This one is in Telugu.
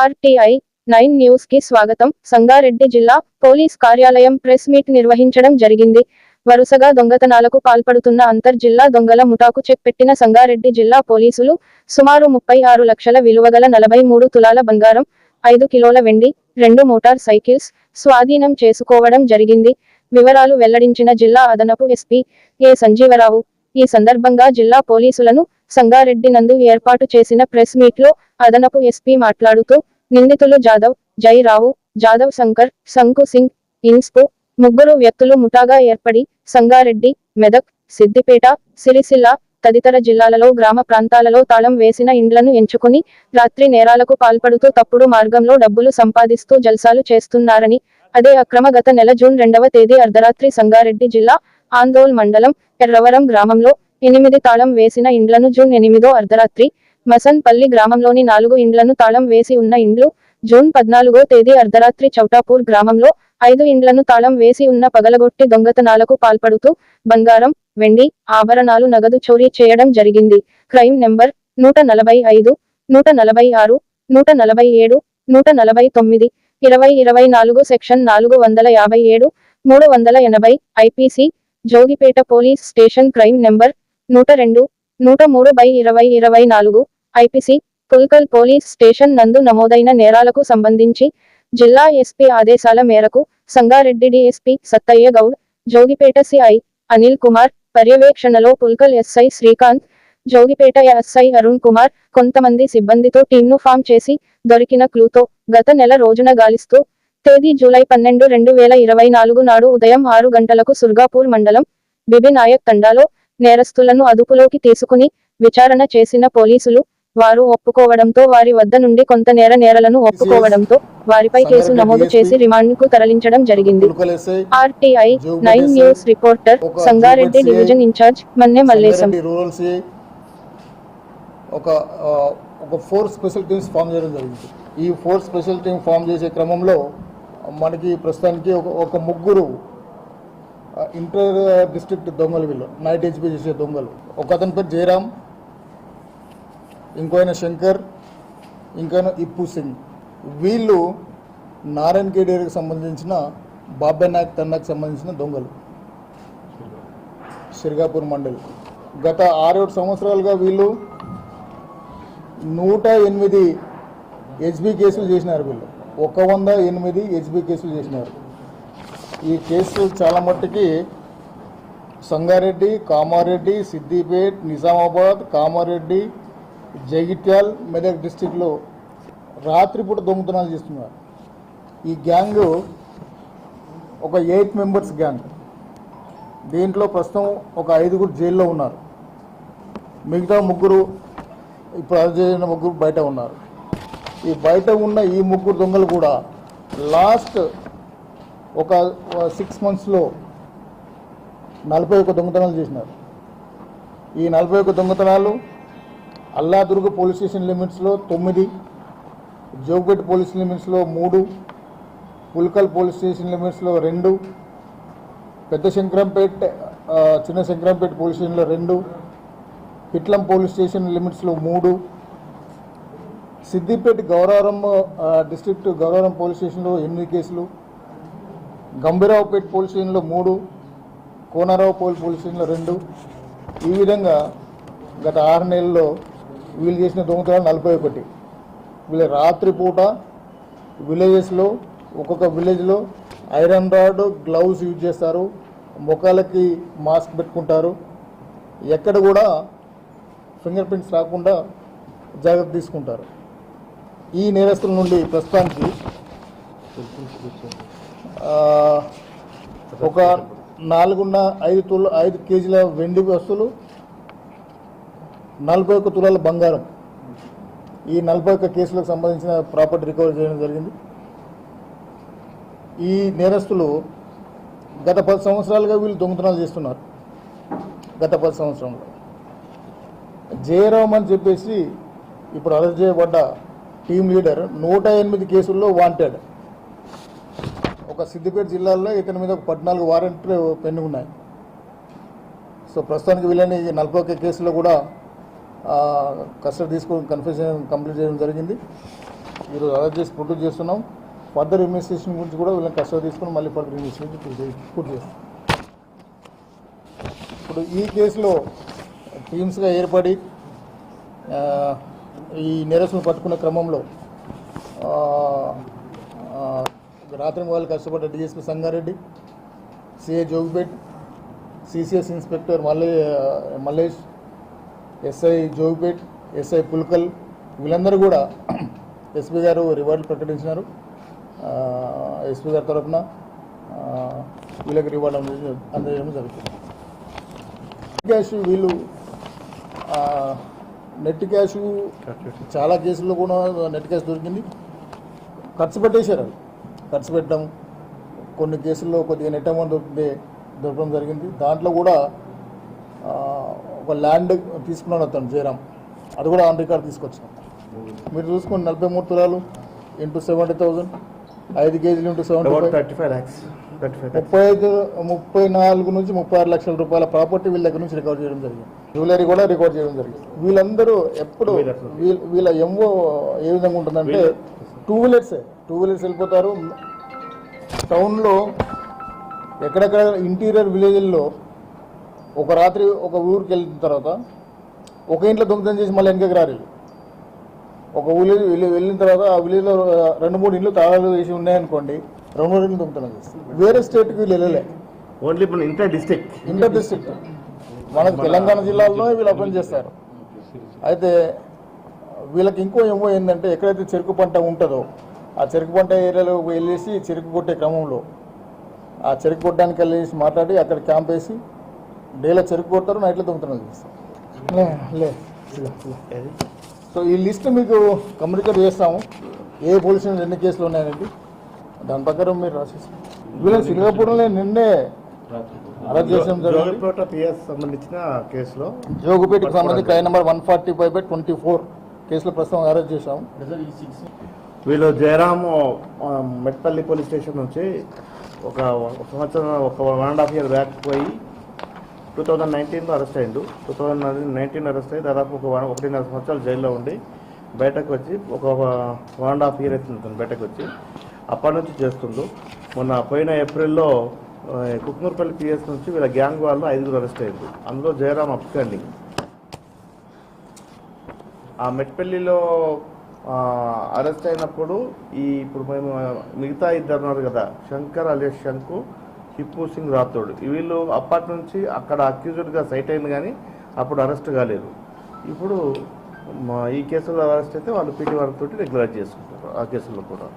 ఆర్టీఐ నైన్ న్యూస్కి స్వాగతం. సంగారెడ్డి జిల్లా పోలీస్ కార్యాలయం ప్రెస్ మీట్ నిర్వహించడం జరిగింది. వరుసగా దొంగతనాలకు పాల్పడుతున్న అంతర్జిల్లా దొంగల ముఠాకు చెక్ పెట్టిన సంగారెడ్డి జిల్లా పోలీసులు సుమారు ముప్పై ఆరు లక్షల విలువగల నలభై మూడు తులాల బంగారం ఐదు కిలోల వెండి రెండు మోటార్ సైకిల్స్ స్వాధీనం చేసుకోవడం జరిగింది. వివరాలు వెల్లడించిన జిల్లా అదనపు ఎస్పీ ఏ సంజీవరావు. ఈ సందర్భంగా జిల్లా పోలీసులను సంగారెడ్డి నందు ఏర్పాటు చేసిన ప్రెస్ మీట్లో అదనపు ఎస్పీ మాట్లాడుతూ నిందితులు జాదవ్ జైరావు జాదవ్ శంకర్ శంకు సింగ్ ఇన్స్పు ముగ్గురు వ్యక్తులు ముఠాగా ఏర్పడి సంగారెడ్డి మెదక్ సిద్దిపేట సిరిసిల్ల తదితర జిల్లాలలో గ్రామ ప్రాంతాలలో తాళం వేసిన ఇండ్లను ఎంచుకుని రాత్రి నేరాలకు పాల్పడుతూ తప్పుడు మార్గంలో డబ్బులు సంపాదిస్తూ జల్సాలు చేస్తున్నారని అదే అక్రమ గత నెల జూన్ రెండవ తేదీ అర్ధరాత్రి సంగారెడ్డి జిల్లా ఆందోల్ మండలం ఎర్రవరం గ్రామంలో ఎనిమిది తాళం వేసిన ఇండ్లను జూన్ ఎనిమిదో అర్ధరాత్రి మసన్పల్లి గ్రామంలోని నాలుగు ఇండ్లను తాళం వేసి ఉన్న ఇండ్లు జూన్ పద్నాలుగో తేదీ అర్ధరాత్రి చౌటాపూర్ గ్రామంలో ఐదు ఇండ్లను తాళం వేసి ఉన్న పగలగొట్టి దొంగతనాలకు పాల్పడుతూ బంగారం వెండి ఆభరణాలు నగదు చోరీ చేయడం జరిగింది. క్రైమ్ నెంబర్ నూట నలభై ఐదు నూట నలభై ఆరు నూట నలభై ఏడు నూట నలభై తొమ్మిది ఇరవై ఇరవై నాలుగు సెక్షన్ నాలుగు వందల యాభై ఏడు మూడు వందల ఎనభై IPC Jogipeta police station crime number నూట రెండు నూట మూడు బై ఇరవై ఇరవై నాలుగు ఐపీసీ పుల్కల్ పోలీస్ స్టేషన్ నందు నమోదైన నేరాలకు సంబంధించి జిల్లా ఎస్పీ ఆదేశాల మేరకు సంగారెడ్డి డిఎస్పీ సత్తయ్య గౌడ్ జోగిపేట సిఐ అనిల్ కుమార్ పర్యవేక్షణలో పుల్కల్ ఎస్ఐ శ్రీకాంత్ జోగిపేట ఎస్ఐ అరుణ్ కుమార్ కొంతమంది సిబ్బందితో టీంను ఫామ్ చేసి దొరికిన క్లూతో గత నెల రోజున గాలిస్తూ తేదీ జూలై పన్నెండు రెండు వేల ఇరవై నాలుగు నాడు ఉదయం ఆరు గంటలకు సుర్గాపూర్ మండలం బిబి నాయక్ తండాలో నేరస్తులను అదుపులోకి తీసుకుని విచారణ చేసిన పోలీసులు వారు ఒప్పుకోవడంతో వారి వద్ద నుండి కొంత నేర నేరలను ఒప్పుకోవడంతో వారిపై కేసు నమోదు చేసి రిమాండ్కు తరలించడం జరిగింది. RTI nine news reporter Sangareddy division incharge Manne Mallesham. ఒక ఫోర్ స్పెషల్ టీమ్స్ ఫామ్ చేయడం జరిగింది. ఈ ఫోర్ స్పెషల్ టీమ్ ఫామ్ చేసే క్రమంలో మనకి ప్రస్తుతానికి ఒక ఒక ముగ్గురు ఇంటర్ డిస్ట్రిక్ట్ దొంగలు వీళ్ళు నైట్ హెచ్పీ చేసే దొంగలు. ఒక అతని పేరు జయరామ్ ఇంకో ఆయన శంకర్ ఇంకైనా ఇప్పు సింగ్. వీళ్ళు నారాయణ్ కేడేరికి సంబంధించిన బాబాయ్ నాయక్ తండాకి సంబంధించిన దొంగలు. సిరిగాపూర్ మండలి. గత ఆరేడు సంవత్సరాలుగా వీళ్ళు నూట ఎనిమిది హెచ్బి కేసులు చేసినారు వీళ్ళు. ఒక వంద ఎనిమిది హెచ్బి కేసులు చేసినారు. ఈ కేసులు చాలా మట్టుకి సంగారెడ్డి కామారెడ్డి సిద్దిపేట్ నిజామాబాద్ కామారెడ్డి జగిత్యాల్ మెదక్ డిస్టిక్లో రాత్రిపూట దొంగతనాలు చేస్తున్నారు. ఈ గ్యాంగ్ ఒక ఎయిట్ మెంబర్స్ గ్యాంగ్. దీంట్లో ప్రస్తుతం ఒక ఐదుగురు జైల్లో ఉన్నారు. మిగతా ముగ్గురు ఇప్పుడు అరెస్ట్ చేసిన ముగ్గురు బయట ఉన్నారు. ఈ బయట ఉన్న ఈ ముగ్గురు దొంగలు కూడా లాస్ట్ ఒక సిక్స్ మంత్స్లో నలభై ఒక్క దొంగతనాలు చేసినారు. ఈ నలభై ఒక్క దొంగతనాలు అల్లాదుర్గ పోలీస్ స్టేషన్ లిమిట్స్లో తొమ్మిది జోగుపేట పోలీస్ లిమిట్స్లో మూడు పుల్కల్ పోలీస్ స్టేషన్ లిమిట్స్లో రెండు పెద్ద శంకరంపేట్ చిన్న శంకరంపేట పోలీస్ స్టేషన్లో రెండు పిట్లం పోలీస్ స్టేషన్ లిమిట్స్లో మూడు సిద్దిపేట గౌరవరం డిస్ట్రిక్ట్ గౌరవరం పోలీస్ స్టేషన్లో ఎనిమిది కేసులు గంభీరావుపేట పోలీస్ స్టేషన్లో మూడు కోనారావు పోల్ పోలీస్ స్టేషన్లో రెండు. ఈ విధంగా గత ఆరు నెలల్లో వీళ్ళు చేసిన దొంగతనాలు నలభై ఒకటి. వీళ్ళ రాత్రిపూట విలేజెస్లో ఒక్కొక్క విలేజ్లో ఐరన్ రాడ్ గ్లౌస్ యూజ్ చేస్తారు ముఖాలకి మాస్క్ పెట్టుకుంటారు. ఎక్కడ కూడా ఫింగర్ ప్రింట్స్ రాకుండా జాగ్రత్త తీసుకుంటారు. ఈ నేరస్తుల నుండి ప్రస్తుతానికి ఒక నాలుగున్న ఐదు తుల ఐదు కేజీల వెండి వస్తువులు నలభై ఒక్క తులాల బంగారం. ఈ నలభై ఒక్క కేసులకు సంబంధించిన ప్రాపర్టీ రికవరీ చేయడం జరిగింది. ఈ నేరస్తులు గత పది సంవత్సరాలుగా వీళ్ళు దొంగతనాలు చేస్తున్నారు. గత పది సంవత్సరంలో. జయరామ్ అని చెప్పేసి ఇప్పుడు అరెస్ట్ చేయబడ్డ టీం లీడర్ నూట ఎనిమిది కేసుల్లో వాంటెడ్ ఒక సిద్దిపేట జిల్లాలో ఇతని మీద ఒక పద్నాలుగు వారెంట్లు పెండింగ్ ఉన్నాయి. సో ప్రస్తుతానికి వీళ్ళని ఈ నలభై ఒక్క కేసులో కూడా కస్టడీ తీసుకొని కన్ఫ్యూజన్ కంప్లీట్ చేయడం జరిగింది. ఈరోజు అరెస్ట్ చేసి ప్రొడ్యూస్ చేస్తున్నాం. ఫర్దర్ ఇన్వెస్టిగేషన్ గురించి కూడా వీళ్ళని కస్టడీ తీసుకొని మళ్ళీ ఫర్దర్ ఇన్వెస్టిగేషన్ పూర్తి- చేస్తాం. ఇప్పుడు ఈ కేసులో టీమ్స్గా ఏర్పడి ఈ నేరస్తులను పట్టుకున్న క్రమంలో రాత్రి వాళ్ళు కష్టపడ్డ DSP Sangareddy CA Jogipet CCS inspector Malle Mallesh SI Jogipet SI Pulkal వీళ్ళందరూ కూడా ఎస్పీ గారు రివార్డులు ప్రకటించినారు. ఎస్పీ గారి తరఫున వీళ్ళకి రివార్డు అందజేయడం జరుగుతుంది. వీళ్ళు నెట్ క్యాష్ చాలా కేసుల్లో కూడా నెట్ క్యాష్ దొరికింది. ఖర్చు పెట్టేశారు ఖర్చు పెట్టడం కొన్ని కేసుల్లో కొద్దిగా నెట్ అమౌంట్ దొరికితే దొరకడం జరిగింది. దాంట్లో కూడా ఒక ల్యాండ్ తీసుకున్నాడు అతను జయరాం. అది కూడా ఆన్ రికార్డ్ తీసుకొచ్చాం. మీరు చూసుకోండి నలభై మూడు తులాలు ఇంటూ సెవెంటీ థౌజండ్ ఐదు కేజీలు into seventy About five. 35 lakhs. 35 lakhs. ముప్పై ఐదు ముప్పై నాలుగు నుంచి ముప్పై ఆరు లక్షల రూపాయల ప్రాపర్టీ వీళ్ళ దగ్గర నుంచి రికార్డ్ చేయడం జరిగింది. జ్యువెలరీ కూడా రికార్డ్ చేయడం జరిగింది. వీళ్ళందరూ ఎప్పుడు వీళ్ళ- ఎంఓ ఏ విధంగా ఉంటుందంటే టూ వీలర్స్ టూ వీలర్స్ వెళ్ళిపోతారు. టౌన్లో ఎక్కడెక్కడ ఇంటీరియర్ విలేజ్ల్లో ఒక రాత్రి ఒక ఊరికి వెళ్ళిన తర్వాత ఒక ఇంట్లో దొంగతనం చేసి మళ్ళీ వెనకకి రారు. ఒక విలేజ్ వెళ్ళి- వెళ్ళిన తర్వాత ఆ విలేజ్లో రెండు మూడు ఇల్లు తాళాలు వేసి ఉన్నాయనుకోండి రెండు దొంగతనం చేస్తారు వేరే స్టేట్కి వీళ్ళు వెళ్ళలే. Only మన ఇంటర్ డిస్ట్రిక్ట్ ఇంటర్ డిస్ట్రిక్ట్ మనకు తెలంగాణ జిల్లాలో వీళ్ళు అప్లై చేస్తారు. అయితే వీళ్ళకి ఇంకో ఏమో ఏంటంటే ఎక్కడైతే చెరుకు పంట ఉంటుందో ఆ చెరుకు పంట ఏరియాలో వెళ్ళేసి చెరుకు కొట్టే క్రమంలో ఆ చెరుకు కొట్టడానికి వెళ్ళేసి మాట్లాడి అక్కడ క్యాంప్ వేసి డేలో చెరుకు కొడతారు నైట్లో దొంగతనం చేస్తారు. సో ఈ లిస్ట్ మీకు కమ్యూనికేట్ చేస్తాము. ఏ పోలీస్ స్టేషన్ ఎన్ని కేసులు ఉన్నాయనేది దాని ప్రకారం మీరు రాసేసి వీళ్ళని సింగపూర్లో నిన్నే అరెస్ట్ చేసాం జరిగింది. జోగిపేట పిఎస్ సంబంధించిన కేసులో జోగుపేటకు సంబంధించి crime number one forty five by twenty four కేసులో ప్రస్తుతం అరెస్ట్ చేశాం వీళ్ళు జయరామ్ మెట్పల్లి పోలీస్ స్టేషన్ నుంచి ఒక ఒక సంవత్సరం ఒక one and half year back పోయి టూ థౌజండ్ నైన్టీన్లో అరెస్ట్ అయిండు టూ థౌజండ్ నైన్టీన్ అరెస్ట్ అయ్యి దాదాపు ఒక వన్- ఒకటిన్నర సంవత్సరాలు జైల్లో ఉండి బయటకు వచ్చి ఒక వన్ అండ్ హాఫ్ ఇయర్ అవుతుంది బయటకు వచ్చి. అప్పటి నుంచి చేస్తుండు. మొన్న పోయిన ఏప్రిల్లో కుక్నూర్పల్లి పిఎస్ నుంచి వీళ్ళ గ్యాంగ్ వాళ్ళు ఐదుగురు అరెస్ట్ అయ్యారు అందులో జయరామ్ అప్కండింగ్ ఆ మెట్పల్లిలో అరెస్ట్ అయినప్పుడు ఈ ఇప్పుడు మేము మిగతా ఇద్దరు ఉన్నారు కదా శంకర్ అలేష్ శంకు హిప్పు సింగ్ రాథోడ్. వీళ్ళు అప్పటి నుంచి అక్కడ అక్యూజ్డ్గా సైట్ అయింది కానీ అప్పుడు అరెస్ట్ కాలేదు. ఇప్పుడు మా ఈ కేసులో అరెస్ట్ అయితే వాళ్ళు పీటీ వారితో రెగ్యులర్ చేసుకుంటారు ఆ కేసులో కూడా.